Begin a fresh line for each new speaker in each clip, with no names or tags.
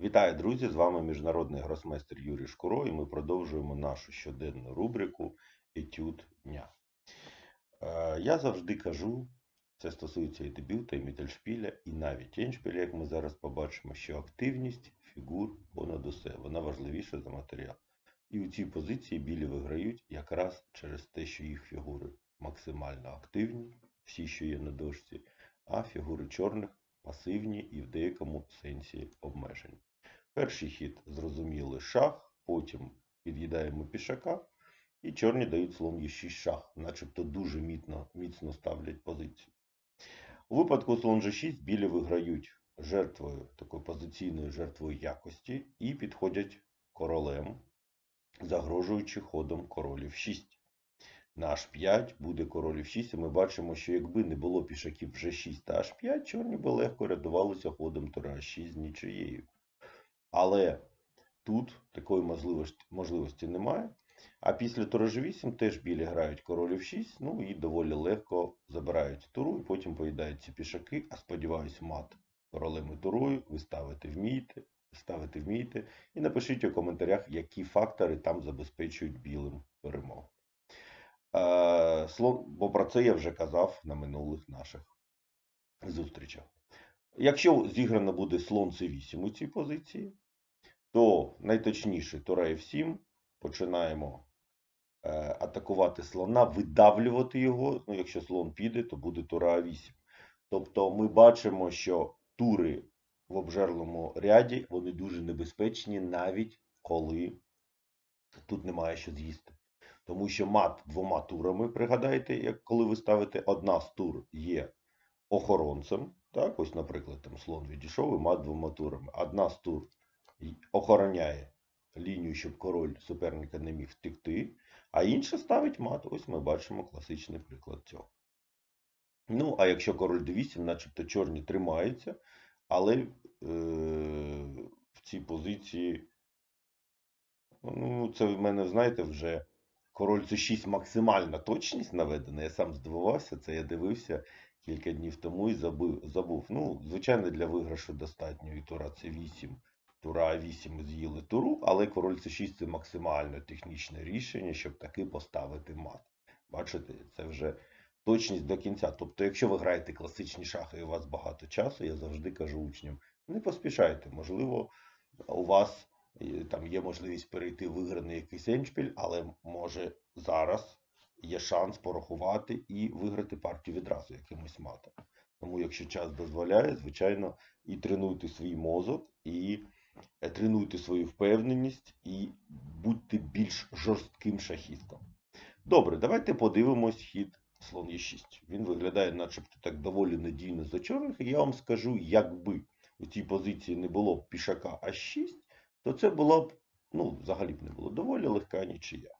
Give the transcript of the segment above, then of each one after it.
Вітаю, друзі! З вами міжнародний гросмейстер Юрій Шкуро, і ми продовжуємо нашу щоденну рубрику Етюд дня. Е, Я завжди кажу, це стосується і дебюта, і мітельшпіля, і навіть еншпіля, як ми зараз побачимо, що активність фігур понад усе, вона важливіша за матеріал. І у цій позиції білі виграють якраз через те, що їх фігури максимально активні, всі, що є на дошці, а фігури чорних пасивні і в деякому сенсі обмежені. Перший хід зрозуміли шах, потім під'їдаємо пішака, і чорні дають слон Е6 шах, начебто дуже міцно, міцно ставлять позицію. У випадку слон G6 білі виграють жертвою, такою позиційною жертвою якості і підходять королем, загрожуючи ходом королів 6. На H5 буде королів 6, і ми бачимо, що якби не було пішаків G6 та H5, чорні би легко рятувалися ходом тура H6 з нічиєю. Але тут такої можливості, можливості немає. А після тура G8 теж білі грають королів 6, ну і доволі легко забирають туру, і потім поїдають ці пішаки, а сподіваюся, мат королем і турою ви ставити вмієте, ставити вмієте. І напишіть у коментарях, які фактори там забезпечують білим перемогу. Е, бо про це я вже казав на минулих наших зустрічах. Якщо зіграно буде слон c8 у цій позиції, то найточніше тура f7 починаємо е, атакувати слона, видавлювати його. Ну, якщо слон піде, то буде тура а8. Тобто ми бачимо, що тури в обжерлому ряді вони дуже небезпечні, навіть коли тут немає що з'їсти. Тому що мат двома турами, пригадайте, як коли ви ставите одна з тур є охоронцем. Так, ось, наприклад, там слон відійшов і мат двома турами. Одна з тур охороняє лінію, щоб король суперника не міг втекти, а інша ставить мат. Ось ми бачимо класичний приклад цього. Ну, а якщо король d8, начебто чорні тримаються, але е, в цій позиції, ну, це в мене, знаєте, вже король c6 максимальна точність наведена. Я сам здивувався, це я дивився кілька днів тому і забив, забув. Ну, звичайно, для виграшу достатньо і тура c8, тура а8 з'їли туру, але король c6 це максимально технічне рішення, щоб таки поставити мат. Бачите, це вже точність до кінця. Тобто, якщо ви граєте класичні шахи і у вас багато часу, я завжди кажу учням, не поспішайте. Можливо, у вас там є можливість перейти в виграний якийсь еншпіль, але може зараз є шанс порахувати і виграти партію відразу якимось матом. Тому, якщо час дозволяє, звичайно, і тренуйте свій мозок, і е, тренуйте свою впевненість, і будьте більш жорстким шахістом. Добре, давайте подивимось хід слон Е6. Він виглядає, начебто, так доволі надійно за чорних. Я вам скажу, якби у цій позиції не було пішака А6, то це було б, ну, взагалі б не було доволі легка нічия.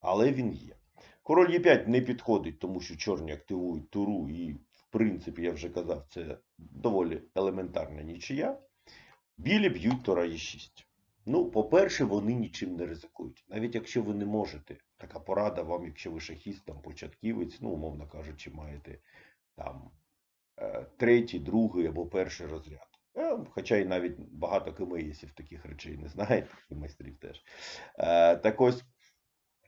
Але він є. Король Е5 не підходить, тому що чорні активують туру, і, в принципі, я вже казав, це доволі елементарна нічия. Білі б'ють тура Е6. Ну, по-перше, вони нічим не ризикують. Навіть якщо ви не можете, така порада вам, якщо ви шахіст, там, початківець, ну, умовно кажучи, маєте там е, третій, другий або перший розряд. Е, Хоча і навіть багато КМСів таких речей не знають, і майстрів теж. Е, Так ось,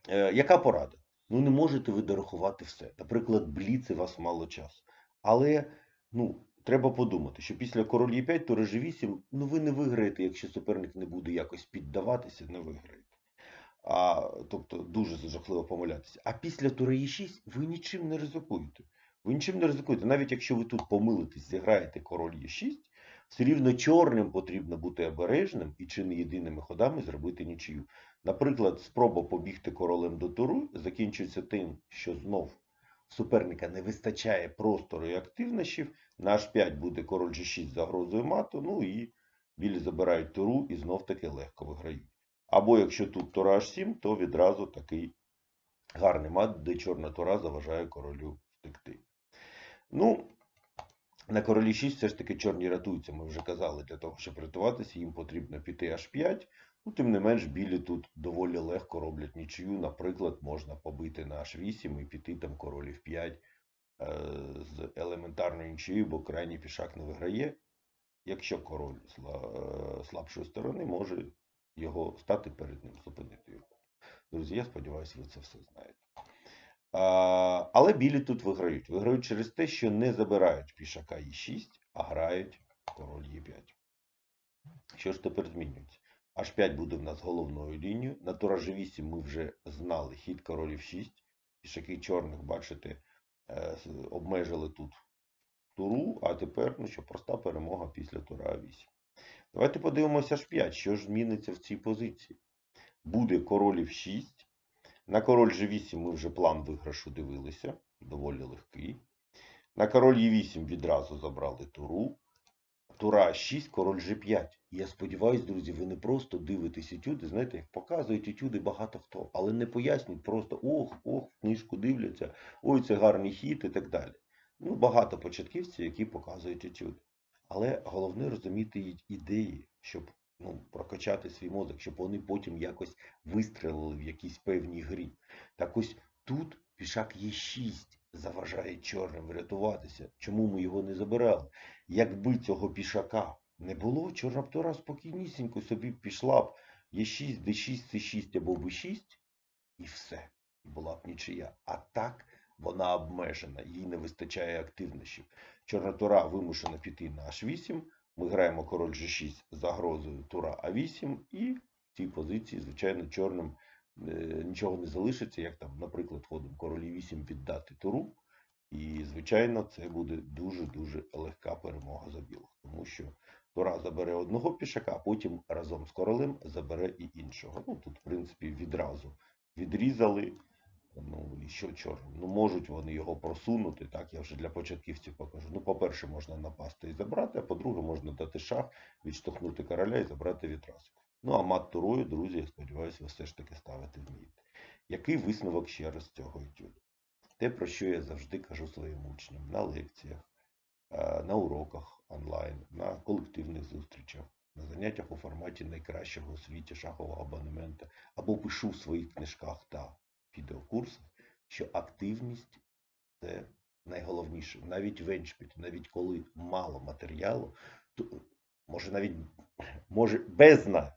е, яка порада? Ну, не можете ви дорахувати все. Наприклад, бліц і у вас мало часу. Але, ну, треба подумати, що після король Е5, тура G8, ну ви не виграєте, якщо суперник не буде якось піддаватися, не виграєте. А, тобто дуже жахливо помилятися. А після тура Е6 ви нічим не ризикуєте. Ви нічим не ризикуєте. Навіть якщо ви тут помилитесь, зіграєте король Е6, все рівно чорним потрібно бути обережним і чи не єдиними ходами зробити нічию. Наприклад, спроба побігти королем до туру закінчується тим, що знов суперника не вистачає простору і активнощів. На H5 буде король G6 з загрозою мату, ну і білі забирають туру і знов таки легко виграють. Або якщо тут тура H7, то відразу такий гарний мат, де чорна тура заважає королю втекти. Ну, на королі 6 все ж таки чорні рятуються, ми вже казали, для того, щоб рятуватися, їм потрібно піти H5. Ну, тим не менш, білі тут доволі легко роблять нічию. Наприклад, можна побити на H8 і піти там королів 5 е, з елементарною нічиєю, бо крайній пішак не виграє. якщо король е, слабшої сторони, може його стати перед ним, зупинити його. Друзі, я сподіваюся, ви це все знаєте. Але білі тут виграють. Виграють через те, що не забирають пішака Е6, а грають король Е5. Що ж тепер змінюється? H5 буде в нас головною лінією. На тура G8 ми вже знали хід королів 6. Пішаки чорних, бачите, е, обмежили тут туру, а тепер ну що, проста перемога після тура А8. Давайте подивимося H5, що ж зміниться в цій позиції. Буде королів 6. На король G8 ми вже план виграшу дивилися, доволі легкий. На король Е8 відразу забрали туру. Тура 6, король G5. І я сподіваюся, друзі, ви не просто дивитесь етюди, знаєте, як показують етюди багато хто, але не пояснюють просто ох, ох, книжку дивляться, ой, це гарний хід і так далі. Ну, багато початківців, які показують етюди. Але головне розуміти ідеї, щоб ну, прокачати свій мозок, щоб вони потім якось вистрелили в якійсь певній грі. Так ось тут пішак Е6 заважає чорним врятуватися. Чому ми його не забирали? Якби цього пішака не було, чорна б тура спокійнісінько собі пішла б Е6, Д6, С6 або Б6, і все. Була б нічия. А так вона обмежена, їй не вистачає активності. Чорна тура вимушена піти на H8. Ми граємо король G6 з загрозою тура А8, і в цій позиції, звичайно, чорним е, нічого не залишиться, як там, наприклад, ходом король Е8 віддати туру. І, звичайно, це буде дуже-дуже легка перемога за білих, тому що Тура забере одного пішака, а потім разом з королем забере і іншого. Ну, тут, в принципі, відразу відрізали. Ну, і що чорним? Ну, можуть вони його просунути, так, я вже для початківців покажу. Ну, по-перше, можна напасти і забрати, а по-друге, можна дати шах, відштовхнути короля і забрати відразу. Ну, а мат турою, друзі, я сподіваюся, ви все ж таки ставити вмієте. Який висновок ще раз цього етюду? Те, про що я завжди кажу своїм учням на лекціях, на уроках онлайн, на колективних зустрічах, на заняттях у форматі найкращого у світі шахового абонемента, або пишу в своїх книжках та відеокурсах, що активність це найголовніше. Навіть в еншпілі, навіть коли мало матеріалу, то може навіть може без навіть.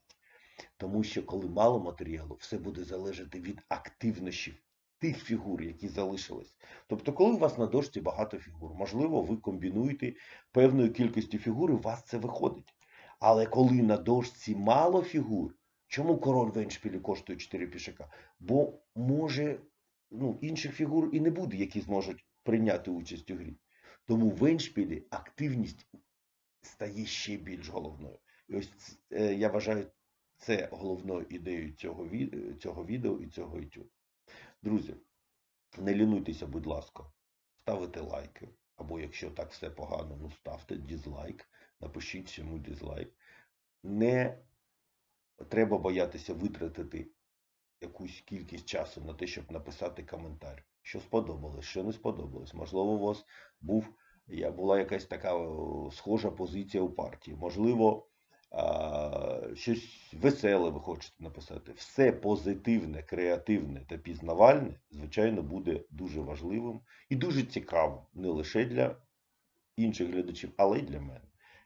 Тому що коли мало матеріалу, все буде залежати від активності тих фігур, які залишились. Тобто, коли у вас на дошці багато фігур, можливо, ви комбінуєте певною кількістю фігур, і у вас це виходить. Але коли на дошці мало фігур, чому король в еншпілі коштує 4 пішака? Бо може ну, інших фігур і не буде, які зможуть прийняти участь у грі. Тому в еншпілі активність стає ще більш головною. І ось е, я вважаю це головною ідеєю цього, цього відео і цього YouTube. Друзі, не лінуйтеся, будь ласка, ставити лайки. Або якщо так все погано, ну ставте дізлайк, напишіть цьому дізлайк. Не треба боятися витратити якусь кількість часу на те, щоб написати коментар. Що сподобалось, що не сподобалось. Можливо, у вас був, була якась така схожа позиція у партії. Можливо, щось веселе ви хочете написати. Все позитивне, креативне та пізнавальне, звичайно, буде дуже важливим і дуже цікавим не лише для інших глядачів, але й для мене.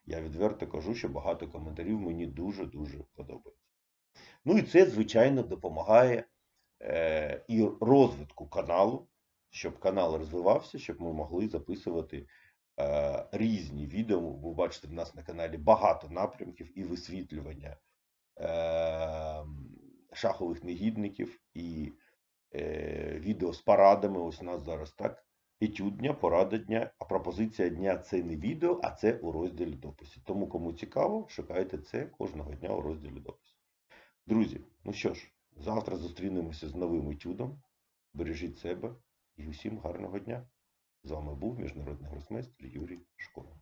Я відверто кажу, що багато коментарів мені дуже-дуже подобається. Ну і це, звичайно, допомагає е, і розвитку каналу, щоб канал розвивався, щоб ми могли записувати е, різні відео. Ви бачите, в нас на каналі багато напрямків і висвітлювання е, шахових негідників, і відео з порадами. Ось у нас зараз так. Етюд дня, порада дня, а пропозиція дня це не відео, а це у розділі дописів. Тому, кому цікаво, шукайте це кожного дня у розділі дописів. Друзі, ну що ж, завтра зустрінемося з новим етюдом. Бережіть себе і усім гарного дня. З вами був міжнародний гросмейстер Юрій Школа.